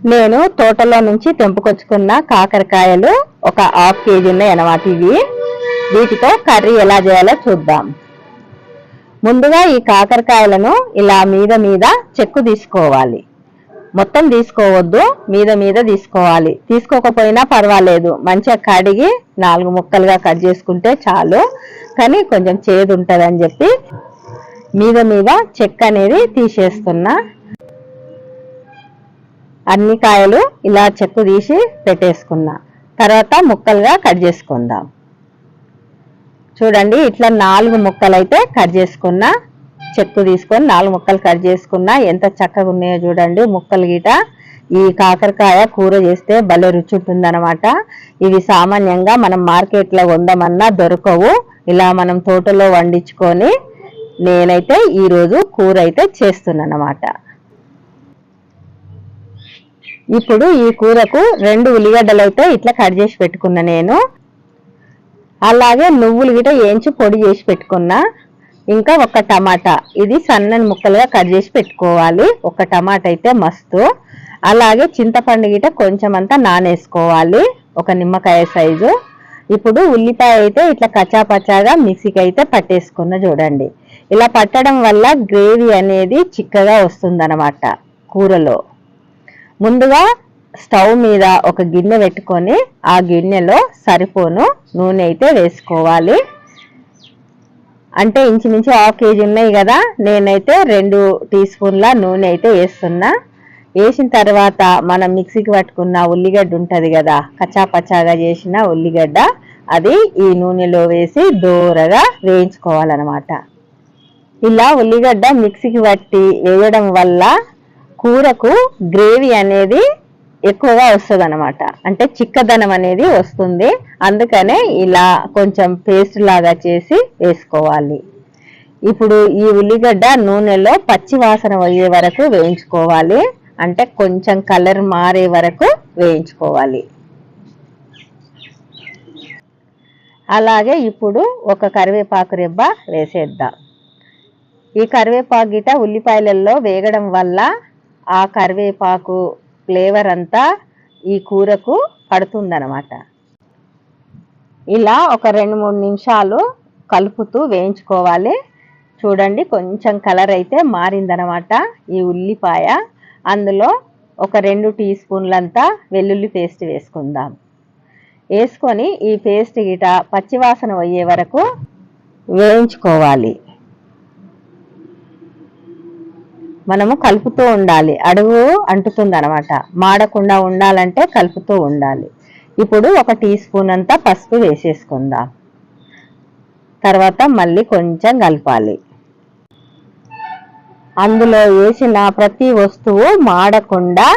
నేను తోటలో నుంచి తెంపుకొచ్చుకున్న కాకరకాయలు ఒక హాఫ్ కేజీ ఉన్నాయి అన్నమాట ఇవి. వీటితో కర్రీ ఎలా చేయాలో చూద్దాం. ముందుగా ఈ కాకరకాయలను ఇలా మీద మీద చెక్కు తీసుకోవాలి. మొత్తం తీసుకోవద్దు మీద మీద తీసుకోవాలి. తీసుకోకపోయినా పర్వాలేదు. మంచిగా కడిగి నాలుగు ముక్కలుగా కట్ చేసుకుంటే చాలు. కానీ కొంచెం చేదు ఉంటుందని చెప్పి మీద మీద చెక్క అనేది తీసేస్తున్నా. అన్ని కాయలు ఇలా చెక్కు తీసి పెట్టేసుకున్నా. తర్వాత ముక్కలుగా కట్ చేసుకుందాం. చూడండి ఇట్లా నాలుగు ముక్కలు అయితే కట్ చేసుకున్నా చెక్కు తీసుకొని నాలుగు ముక్కలు కట్ చేసుకున్నా ఎంత చక్కగా ఉన్నాయో చూడండి ముక్కలు గీట. ఈ కాకరకాయ కూర చేస్తే భలే రుచి ఉంటుందన్నమాట. ఇవి సామాన్యంగా మనం మార్కెట్లో వందమన్నా దొరకవు. ఇలా మనం తోటలో వండించుకొని నేనైతే ఈరోజు కూర అయితే చేస్తున్నాను అన్నమాట ఇప్పుడు ఈ కూరకు రెండు ఉల్లిగడ్డలు అయితే ఇట్లా కట్ చేసి పెట్టుకున్నా నేను. అలాగే నువ్వులు గిట వేయించి పొడి చేసి పెట్టుకున్నా. ఇంకా ఒక టమాటా. ఇది సన్నని ముక్కలుగా కట్ చేసి పెట్టుకోవాలి. ఒక టమాటా అయితే మస్తు. అలాగే చింతపండు గిట కొంచెం అంతా నానేసుకోవాలి. ఒక నిమ్మకాయ సైజు. ఇప్పుడు ఉల్లిపాయ అయితే ఇట్లా కచాపచాగా మిక్సీకి అయితే పట్టేసుకున్న చూడండి. ఇలా పట్టడం వల్ల గ్రేవీ అనేది చిక్కగా వస్తుందన్నమాట కూరలో. ముందుగా స్టవ్ మీద ఒక గిన్నె పెట్టుకొని ఆ గిన్నెలో సరిపోను నూనె అయితే వేసుకోవాలి. అంటే ఇంచుమించు హాఫ్ కేజీ ఉన్నాయి కదా నేనైతే రెండు టీ స్పూన్ల నూనె అయితే వేస్తున్నా. వేసిన తర్వాత మనం మిక్సీకి పట్టుకున్న ఉల్లిగడ్డ ఉంటుంది కదా కచ్చా పచ్చాగా చేసిన ఉల్లిగడ్డ అది ఈ నూనెలో వేసి దూరగా వేయించుకోవాలన్నమాట. ఇలా ఉల్లిగడ్డ మిక్సీకి పట్టి వేయడం వల్ల కూరకు గ్రేవీ అనేది ఎక్కువగా వస్తుంది అనమాట అంటే చిక్కదనం అనేది వస్తుంది. అందుకనే ఇలా కొంచెం పేస్ట్ లాగా చేసి వేసుకోవాలి. ఇప్పుడు ఈ ఉల్లిగడ్డ నూనెలో పచ్చి వాసన పోయే వరకు వేయించుకోవాలి. అంటే కొంచెం కలర్ మారే వరకు వేయించుకోవాలి. అలాగే ఇప్పుడు ఒక కరివేపాకు రెబ్బ వేసేద్దాం. ఈ కరివేపాకు గిట ఉల్లిపాయలలో వేగడం వల్ల ఆ కరివేపాకు ఫ్లేవర్ అంతా ఈ కూరకు పడుతుందనమాట ఇలా ఒక రెండు మూడు నిమిషాలు కలుపుతూ వేయించుకోవాలి. చూడండి కొంచెం కలర్ అయితే మారిందనమాట ఈ ఉల్లిపాయ. అందులో ఒక రెండు టీ స్పూన్లంతా వెల్లుల్లి పేస్ట్ వేసుకుందాం. వేసుకొని ఈ పేస్ట్ గిట పచ్చివాసన పోయే వరకు వేయించుకోవాలి. మనము కలుపుతూ ఉండాలి. అడుగు అంటుతుంది అనమాట మాడకుండా ఉండాలంటే కలుపుతూ ఉండాలి. ఇప్పుడు ఒక టీ స్పూన్ అంతా పసుపు వేసేసుకుందాం. తర్వాత మళ్ళీ కొంచెం కలపాలి. అందులో వేసిన ప్రతి వస్తువు మాడకుండా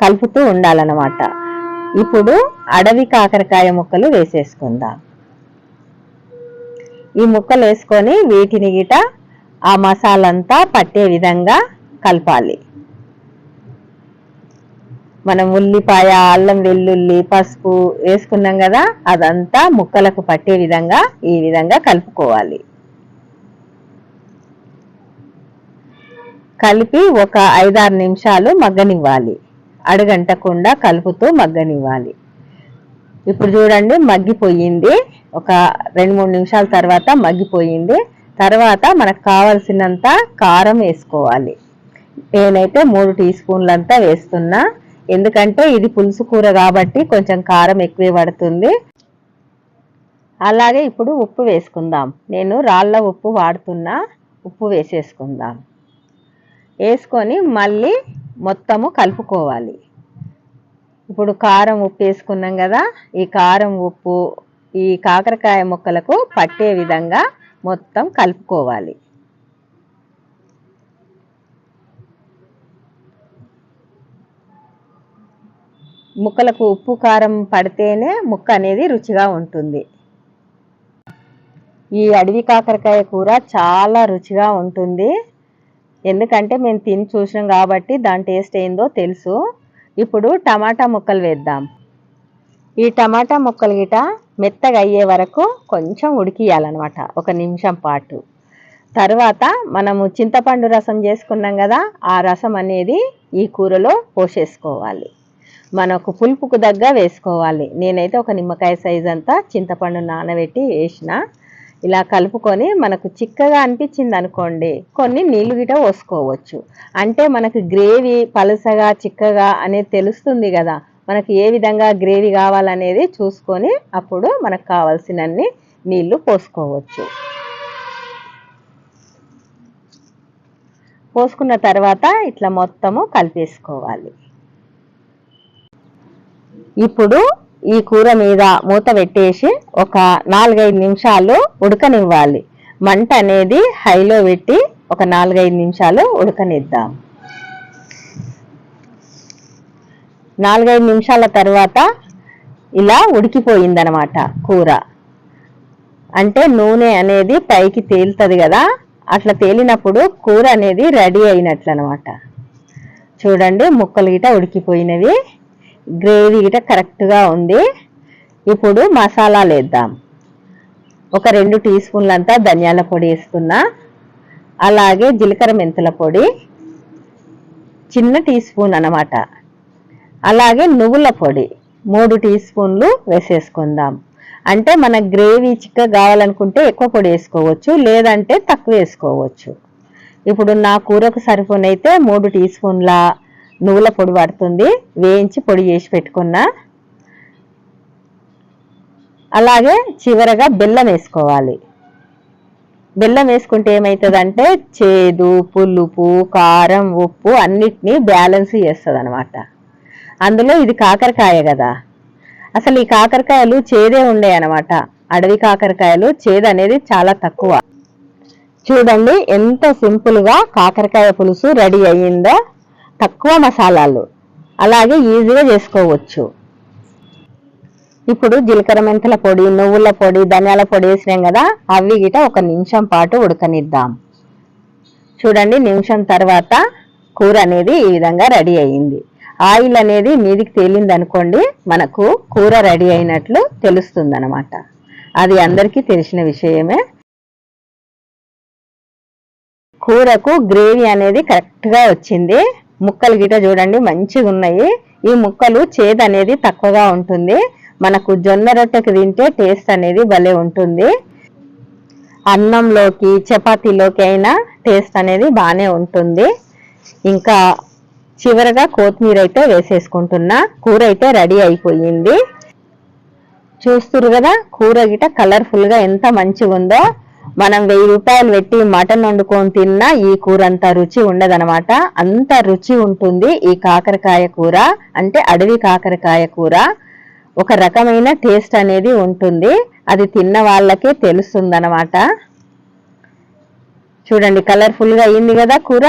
కలుపుతూ ఉండాలన్నమాట. ఇప్పుడు అడవి కాకరకాయ ముక్కలు వేసేసుకుందాం. ఈ ముక్కలు వేసుకొని వీటిని గిట ఆ మసాలంతా పట్టే విధంగా కలపాలి. మనం ఉల్లిపాయ అల్లం వెల్లుల్లి పసుపు వేసుకున్నాం కదా అదంతా ముక్కలకు పట్టే విధంగా ఈ విధంగా కలుపుకోవాలి. కలిపి ఒక ఐదారు నిమిషాలు మగ్గనివ్వాలి. అడుగంటకుండా కలుపుతూ మగ్గనివ్వాలి. ఇప్పుడు చూడండి మగ్గిపోయింది. ఒక రెండు మూడు నిమిషాల తర్వాత మగ్గిపోయింది. తర్వాత మనకు కావలసినంత కారం వేసుకోవాలి. నేనైతే మూడు టీ స్పూన్లంతా వేస్తున్నా. ఎందుకంటే ఇది పులుసు కూర కాబట్టి కొంచెం కారం ఎక్కువే పడుతుంది. అలాగే ఇప్పుడు ఉప్పు వేసుకుందాం. నేను రాళ్ళ ఉప్పు వాడుతున్నా. ఉప్పు వేసేసుకుందాం. వేసుకొని మళ్ళీ మొత్తము కలుపుకోవాలి. ఇప్పుడు కారం ఉప్పు వేసుకున్నాం కదా ఈ కారం ఉప్పు ఈ కాకరకాయ ముక్కలకు పట్టే విధంగా మొత్తం కలుపుకోవాలి. ముక్కలకు ఉప్పు కారం పడితేనే ముక్క అనేది రుచిగా ఉంటుంది. ఈ అడవి కాకరకాయ కూర చాలా రుచిగా ఉంటుంది. ఎందుకంటే మేము తిని చూసినాం కాబట్టి దాని టేస్ట్ ఏందో తెలుసు. ఇప్పుడు టమాటా ముక్కలు వేద్దాం. ఈ టమాటా ముక్కలు గిట మెత్తగా అయ్యే వరకు కొంచెం ఉడికియాలన్నమాట. ఒక నిమిషం పాటు. తర్వాత మనము చింతపండు రసం చేసుకున్నాం కదా ఆ రసం అనేది ఈ కూరలో పోసేసుకోవాలి. మనకు పులుపుకు దగ్గ వేసుకోవాలి. నేనైతే ఒక నిమ్మకాయ సైజ్ అంతా చింతపండు నానబెట్టి వేసిన. ఇలా కలుపుకొని మనకు చిక్కగా అనిపించింది అనుకోండి కొన్ని నీళ్ళు గిట పోసుకోవచ్చు. అంటే మనకు గ్రేవీ పలుసగా చిక్కగా అనేది తెలుస్తుంది కదా. మనకు ఏ విధంగా గ్రేవీ కావాలనేది చూసుకొని అప్పుడు మనకు కావాల్సినన్ని నీళ్ళు పోసుకోవచ్చు. పోసుకున్న తర్వాత ఇట్లా మొత్తము కలిపేసుకోవాలి. ఇప్పుడు ఈ కూర మీద మూత పెట్టేసి ఒక నాలుగైదు నిమిషాలు ఉడకనివ్వాలి. మంట అనేది హైలో పెట్టి ఒక నాలుగైదు నిమిషాలు ఉడకనిద్దాం. నాలుగైదు నిమిషాల తర్వాత ఇలా ఉడికిపోయిందనమాట కూర. అంటే నూనె అనేది పైకి తేలుతుంది కదా అట్లా తేలినప్పుడు కూర అనేది రెడీ అయినట్లు అనమాట చూడండి ముక్కలు గిట ఉడికిపోయినవి. గ్రేవీ గిట కరెక్ట్గా ఉంది. ఇప్పుడు మసాలాలు వేద్దాం. ఒక రెండు టీ స్పూన్లంతా ధనియాల పొడి వేస్తున్నా. అలాగే జీలకర్ర మెంతుల పొడి. చిన్న టీ స్పూన్ అన్నమాట. అలాగే నువ్వుల పొడి. మూడు టీ స్పూన్లు వేసేసుకుందాం. అంటే మన గ్రేవీ చిక్క కావాలనుకుంటే ఎక్కువ పొడి వేసుకోవచ్చు లేదంటే తక్కువ వేసుకోవచ్చు. ఇప్పుడు నా కూరకు సరిపోనైతే మూడు టీ స్పూన్ల నువ్వుల పొడి పడుతుంది వేయించి పొడి చేసి పెట్టుకున్నా. అలాగే చివరగా బెల్లం వేసుకోవాలి. బెల్లం వేసుకుంటే ఏమవుతుందంటే చేదు పులుపు కారం ఉప్పు అన్నిటినీ బ్యాలెన్స్ చేస్తుంది అనమాట అందులో ఇది కాకరకాయ కదా. అసలు ఈ కాకరకాయలు చేదే ఉండే అనమాట అడవి కాకరకాయలు చేదు అనేది చాలా తక్కువ. చూడండి ఎంత సింపుల్గా కాకరకాయ పులుసు రెడీ అయ్యిందో. తక్కువ మసాలాలు. అలాగే ఈజీగా చేసుకోవచ్చు. ఇప్పుడు జీలకర్ర మెంతుల పొడి నువ్వుల పొడి ధనియాల పొడి వేసినాం కదా అవి గిట ఒక నిమిషం పాటు ఉడకనిద్దాం. చూడండి నిమిషం తర్వాత కూర అనేది ఈ విధంగా రెడీ అయ్యింది. ఆయిల్ అనేది మీదికి తేలింది అనుకోండి మనకు కూర రెడీ అయినట్లు తెలుస్తుంది అనమాట అది అందరికీ తెలిసిన విషయమే. కూరకు గ్రేవీ అనేది కరెక్ట్గా వచ్చింది. ముక్కలు గిట చూడండి మంచిగా ఉన్నాయి. ఈ ముక్కలు చేదు అనేది తక్కువగా ఉంటుంది. మనకు జొన్న రొట్టెకి తింటే టేస్ట్ అనేది భలే ఉంటుంది. అన్నంలోకి చపాతీలోకి అయినా టేస్ట్ అనేది బాగానే ఉంటుంది. ఇంకా చివరగా కొత్తిమీర అయితే వేసేసుకుంటున్నా. కూర అయితే రెడీ అయిపోయింది. చూస్తురు కదా కూర గిట కలర్ఫుల్గా ఎంత మంచిగా ఉందో మనం వెయ్యి రూపాయలు పెట్టి మటన్ వండుకొని తిన్నా ఈ కూర అంత రుచి ఉండదనమాట అంత రుచి ఉంటుంది ఈ కాకరకాయ కూర. అంటే అడవి కాకరకాయ కూర. ఒక రకమైన టేస్ట్ అనేది ఉంటుంది. అది తిన్న వాళ్ళకే తెలుస్తుందనమాట చూడండి కలర్ఫుల్గా అయింది కదా కూర.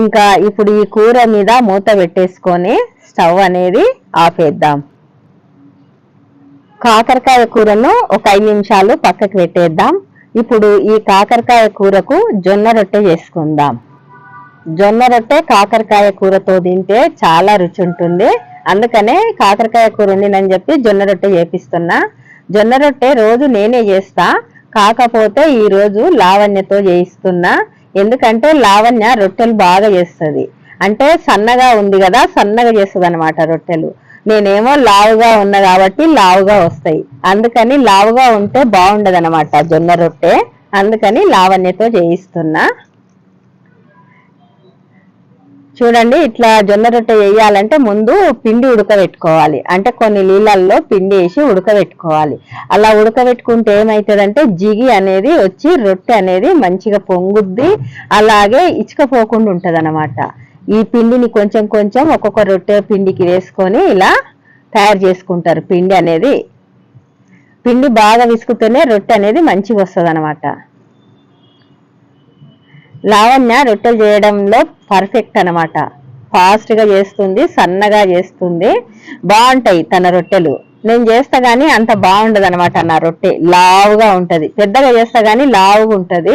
ఇంకా ఇప్పుడు ఈ కూర మీద మూత పెట్టేసుకొని స్టవ్ అనేది ఆపేద్దాం. కాకరకాయ కూరను ఒక ఐదు నిమిషాలు పక్కకు పెట్టేద్దాం. ఇప్పుడు ఈ కాకరకాయ కూరకు జొన్న రొట్టె చేసుకుందాం. జొన్న రొట్టె కాకరకాయ కూరతో తింటే చాలా రుచి ఉంటుంది. అందుకనే కాకరకాయ కూర ఉండినని చెప్పి జొన్న రొట్టె చేపిస్తున్నా. జొన్న రొట్టె రోజు నేనే చేస్తా. కాకపోతే ఈ రోజు లావణ్యతో చేయిస్తున్నా. ఎందుకంటే లావణ్య రొట్టెలు బాగా చేస్తుంది. అంటే సన్నగా ఉంది కదా సన్నగా చేస్తుంది అనమాట రొట్టెలు. నేనేమో లావుగా ఉన్నా కాబట్టి లావుగా వస్తాయి. అందుకని లావుగా ఉంటే బాగుండదు అనమాట జొన్న రొట్టె. అందుకని లావణ్యతో చేయిస్తున్నా. చూడండి ఇట్లా జొన్న రొట్టె వేయాలంటే ముందు పిండి ఉడకబెట్టుకోవాలి. అంటే కొన్ని నీళ్ళల్లో పిండి వేసి ఉడకబెట్టుకోవాలి. అలా ఉడకబెట్టుకుంటే ఏమవుతుందంటే జిగి అనేది వచ్చి రొట్టె అనేది మంచిగా పొంగుద్ది. అలాగే ఇచ్చుకపోకుండా ఉంటుంది ఈ పిండిని కొంచెం కొంచెం ఒక్కొక్క రొట్టె పిండికి వేసుకొని ఇలా తయారు చేసుకుంటారు. పిండి అనేది పిండి బాగా విసుకుతేనే రొట్టె అనేది మంచిగా వస్తుంది అనమాట లావణ్య రొట్టెలు చేయడంలో పర్ఫెక్ట్ అనమాట ఫాస్ట్గా చేస్తుంది సన్నగా చేస్తుంది. బాగుంటాయి తన రొట్టెలు. నేను చేస్తా గానీ అంత బాగుండదు అనమాట నా రొట్టె. లావుగా ఉంటుంది. పెద్దగా చేస్తా గానీ లావుగా ఉంటుంది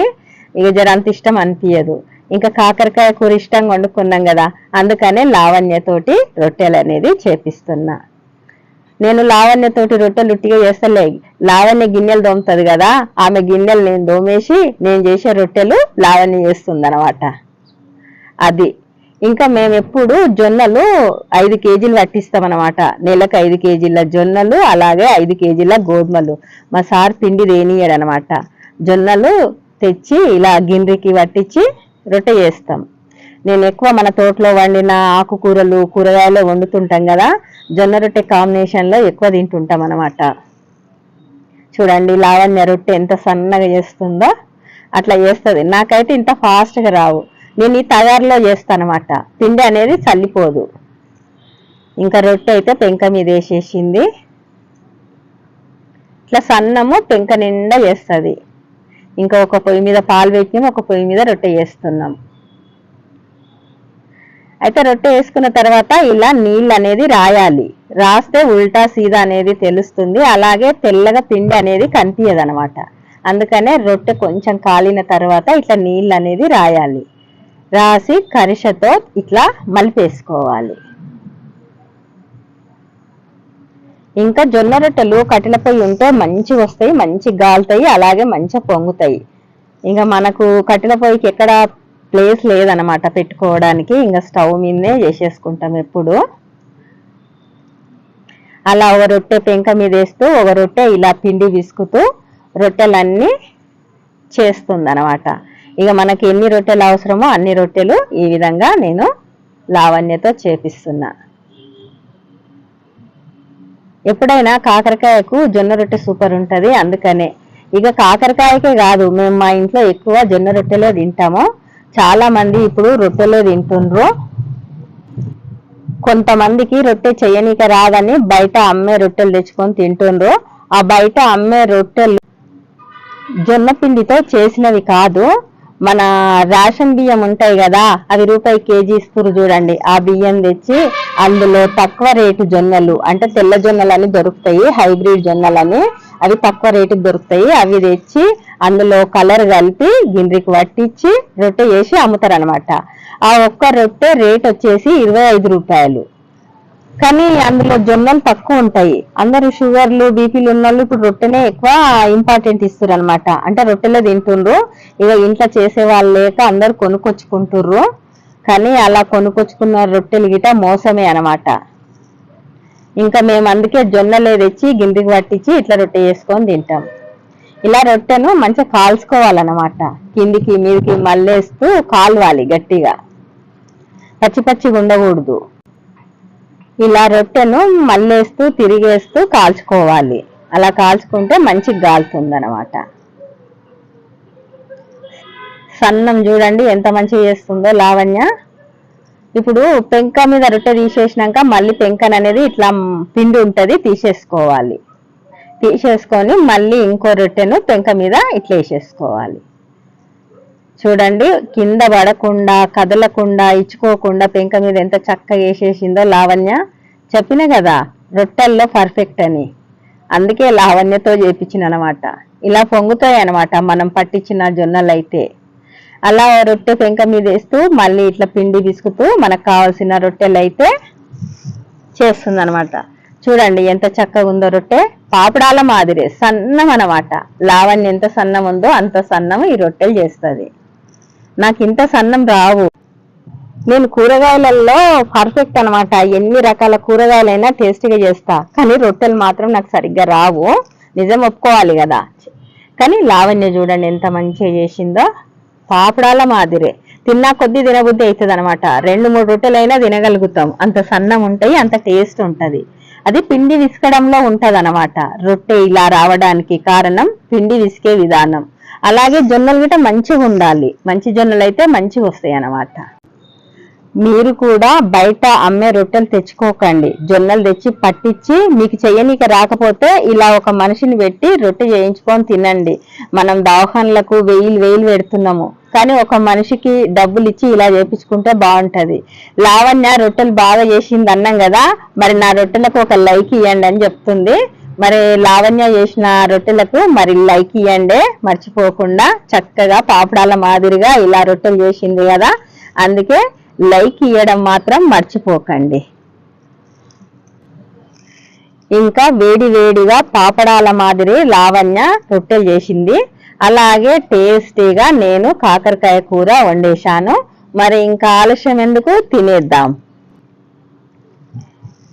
ఇక జర అంత ఇష్టం అనిపించదు ఇంకా కాకరకాయ కూర ఇష్టంగా వండుకున్నాం కదా అందుకనే లావణ్యతోటి రొట్టెలు అనేది చేపిస్తున్నా. నేను లావణ్యతోటి రొట్టెలు ఉట్టిగా చేస్తలే. లావణ్య గిన్నెలు దోముతుంది కదా ఆమె గిన్నెలు నేను దోమేసి నేను చేసే రొట్టెలు లావణ్య చేస్తుందనమాట అది. ఇంకా మేము ఎప్పుడు జొన్నలు ఐదు కేజీలు పట్టిస్తామన్నమాట నెలకు ఐదు కేజీల జొన్నలు అలాగే ఐదు కేజీల గోధుమలు. మా సార్ పిండి దేనియడనమాట జొన్నలు తెచ్చి ఇలా గిన్నెకి పట్టించి రొట్టె చేస్తాం. నేను ఎక్కువ మన తోటలో వండిన ఆకుకూరలు కూరగాయలు వండుతుంటాం కదా జొన్న రొట్టె కాంబినేషన్లో ఎక్కువ తింటుంటాం అనమాట చూడండి లావణ్య రొట్టె ఎంత సన్నగా చేస్తుందో అట్లా చేస్తుంది. నాకైతే ఇంత ఫాస్ట్గా రావు. నేను ఈ తయారులో చేస్తానమాట పిండి అనేది చల్లిపోదు. ఇంకా రొట్టె అయితే పెంక మీద వేసేసింది. ఇట్లా సన్నము పెంక నిండా చేస్తుంది. ఇంకా ఒక పొయ్యి మీద పాలు పెట్టినాం ఒక పొయ్యి మీద రొట్టె వేస్తున్నాం అయితే రొట్టె వేసుకున్న తర్వాత ఇలా నీళ్ళు అనేది రాయాలి. రాస్తే ఉల్టా సీదా అనేది తెలుస్తుంది అలాగే తెల్లగా పిండి అనేది కనిపించదు అనమాట అందుకనే రొట్టె కొంచెం కాలిన తర్వాత ఇట్లా నీళ్ళు అనేది రాయాలి. రాసి కరిషతో ఇట్లా మలిపేసుకోవాలి. ఇంకా జొన్న రొట్టెలు కట్టెల పొయ్యి ఉంటే మంచిగా వస్తాయి మంచి గాలుతాయి అలాగే మంచిగా పొంగుతాయి. ఇంకా మనకు కట్టెల పొయ్యికి ఎక్కడ ప్లేస్ లేదనమాట పెట్టుకోవడానికి. ఇంకా స్టవ్ మీదనే చేసేసుకుంటాం ఎప్పుడు. అలా ఒక రొట్టె పెంక మీద వేస్తూ ఒక రొట్టె ఇలా పిండి విసుకుతూ రొట్టెలన్నీ చేస్తుంది అనమాట ఇక మనకి ఎన్ని రొట్టెలు అవసరమో అన్ని రొట్టెలు ఈ విధంగా నేను లావణ్యతో చేపిస్తున్నా. ఎప్పుడైనా కాకరకాయకు జొన్న రొట్టె సూపర్ ఉంటుంది అందుకనే. ఇక కాకరకాయకే కాదు మేము మా ఇంట్లో ఎక్కువ జొన్న రొట్టెలో తింటాము. చాలా మంది ఇప్పుడు రొట్టెలో తింటుండ్రు. కొంతమందికి రొట్టె చేయనీక రాదని బయట అమ్మే రొట్టెలు తెచ్చుకొని తింటుండ్రు. ఆ బయట అమ్మే రొట్టెలు జొన్న పిండితో చేసినవి కాదు మన రేషన్ బియ్యం ఉంటాయి కదా అవి రూపాయి కేజీ ఇస్తురు చూడండి. ఆ బియ్యం తెచ్చి అందులో తక్కువ రేటు జొన్నలు అంటే తెల్ల జొన్నలు అని దొరుకుతాయి హైబ్రిడ్ జొన్నలని అవి తక్కువ రేటుకి దొరుకుతాయి. అవి తెచ్చి అందులో కలర్ కలిపి గిన్నెకి పట్టించి రొట్టె చేసి అమ్ముతారు అనమాట ఆ ఒక్క రొట్టె రేట్ వచ్చేసి ఇరవై ఐదు రూపాయలు. కానీ అందులో జొన్నలు తక్కువ ఉంటాయి. అందరు షుగర్లు బీపీలు ఉన్న వాళ్ళు ఇప్పుడు రొట్టెనే ఎక్కువ ఇంపార్టెంట్ ఇస్తారు అనమాట అంటే రొట్టెలే తింటుండ్రు. ఇక ఇంట్లో చేసే వాళ్ళు లేక అందరు కొనుక్కొచ్చుకుంటుర్రు. కానీ అలా కొనుక్కొచ్చుకున్న రొట్టెలు గిట మోసమే అనమాట ఇంకా మేము అందుకే జొన్నలే తెచ్చి గిండికి పట్టించి ఇట్లా రొట్టె చేసుకొని తింటాం. ఇలా రొట్టెను మంచిగా కాల్చుకోవాలన్నమాట. కిందికి మీదికి మళ్ళేస్తూ కాలవాలి గట్టిగా. పచ్చి పచ్చిగా ఉండకూడదు. ఇలా రొట్టెను మళ్ళేస్తూ తిరిగేస్తూ కాల్చుకోవాలి. అలా కాల్చుకుంటే మంచి గాలుతుంది అనమాట సన్నం చూడండి ఎంత మంచిగా చేస్తుందో లావణ్య. ఇప్పుడు పెంక మీద రొట్టె తీసేసినాక మళ్ళీ పెంకన్ అనేది ఇట్లా పిండి ఉంటుంది తీసేసుకోవాలి. తీసేసుకొని మళ్ళీ ఇంకో రొట్టెను పెంక మీద ఇట్లా వేసేసుకోవాలి చూడండి కింద పడకుండా కదలకుండా ఇచ్చుకోకుండా పెంక మీద ఎంత చక్కగా వేసేసిందో లావణ్య. చెప్పిన కదా రొట్టెల్లో పర్ఫెక్ట్ అని. అందుకే లావణ్యతో చేపించిన అనమాట ఇలా పొంగుతాయి అనమాట మనం పట్టించిన జొన్నలు అయితే అలా రొట్టె పెంక మీద వేస్తూ మళ్ళీ ఇట్లా పిండి విసుకుతూ మనకు కావాల్సిన రొట్టెలు అయితే చేస్తుంది అనమాట చూడండి ఎంత చక్కగా ఉందో రొట్టె. పాపడాల మాదిరి సన్నం అనమాట లావణ్య ఎంత సన్నం ఉందో అంత సన్నం ఈ రొట్టెలు చేస్తుంది. నాకు ఇంత సన్నం రావు. నేను కూరగాయలలో పర్ఫెక్ట్ అనమాట ఎన్ని రకాల కూరగాయలైనా టేస్టీగా చేస్తా. కానీ రొట్టెలు మాత్రం నాకు సరిగ్గా రావు. నిజం ఒప్పుకోవాలి కదా. కానీ లావణ్య చూడండి ఎంత మంచిగా చేసిందో. పాపడాల మాదిరే. తిన్నా కొద్దీ తినబుద్ధి అవుతుంది అనమాట రెండు మూడు రొట్టెలైనా తినగలుగుతాం. అంత సన్నం ఉంటాయి అంత టేస్ట్ ఉంటుంది. అది పిండి విసకడంలో ఉంటుంది అనమాట రొట్టె ఇలా రావడానికి కారణం పిండి విసికే విధానం. అలాగే జొన్నలు గిట్ట మంచిగా ఉండాలి. మంచి జొన్నలు అయితే మంచిగా వస్తాయి అన్నమాట. మీరు కూడా బయట అమ్మే రొట్టెలు తెచ్చుకోకండి. జొన్నలు తెచ్చి పట్టించి మీకు చెయ్యనీక రాకపోతే ఇలా ఒక మనిషిని పెట్టి రొట్టె చేయించుకొని తినండి. మనం దవాఖాన్లకు వెయ్యిలు వెయ్యిలు పెడుతున్నాము. కానీ ఒక మనిషికి డబ్బులు ఇచ్చి ఇలా చేపించుకుంటే బాగుంటది. లావణ్య రొట్టెలు బాగా చేసింది అన్నాం కదా మరి నా రొట్టెలకు ఒక లైక్ ఇవ్వండి అని చెప్తుంది. మరి లావణ్య చేసిన రొట్టెలకు మరి లైక్ ఇవ్వండి మర్చిపోకుండా చక్కగా పాపడాల మాదిరిగా ఇలా రొట్టెలు చేసింది కదా అందుకే లైక్ ఇవ్వడం మాత్రం మర్చిపోకండి. ఇంకా వేడి వేడిగా పాపడాల మాదిరి లావణ్య రొట్టెలు చేసింది. అలాగే టేస్టీగా నేను కాకరకాయ కూర వండేశాను. మరి ఇంకా ఆలస్యం ఎందుకు? తినేద్దాం.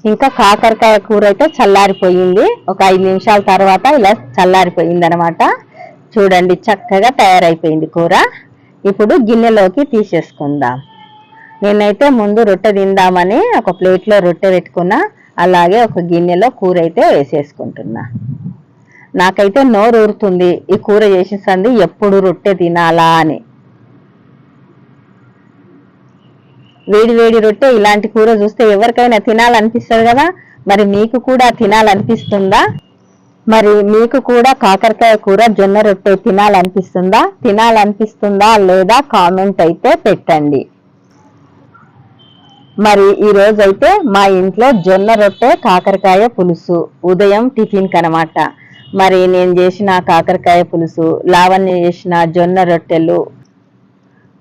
ఇంకా కాకరకాయ కూర అయితే చల్లారిపోయింది. ఒక ఐదు నిమిషాల తర్వాత ఇలా చల్లారిపోయింది అనమాట చూడండి చక్కగా తయారైపోయింది కూర. ఇప్పుడు గిన్నెలోకి తీసేసుకుందాం. నేనైతే ముందు రొట్టె తిందామని ఒక ప్లేట్లో రొట్టె పెట్టుకున్నా అలాగే ఒక గిన్నెలో కూర అయితే వేసేసుకుంటున్నా. నాకైతే నోరు ఊరుతుంది ఈ కూర చేసేసంది ఎప్పుడు రొట్టె తినాలా అని. వేడి వేడి రొట్టె ఇలాంటి కూర చూస్తే ఎవరికైనా తినాలనిపిస్తుంది కదా? మరి మీకు కూడా తినాలనిపిస్తుందా? మరి మీకు కూడా కాకరకాయ కూర జొన్న రొట్టె తినాలనిపిస్తుందా? తినాలనిపిస్తుందా లేదా కామెంట్ అయితే పెట్టండి. మరి ఈ రోజైతే మా ఇంట్లో జొన్న రొట్టె కాకరకాయ పులుసు ఉదయం టిఫిన్ కనమాట. మరి నేను చేసిన కాకరకాయ పులుసు లావణ్య చేసిన జొన్న రొట్టెలు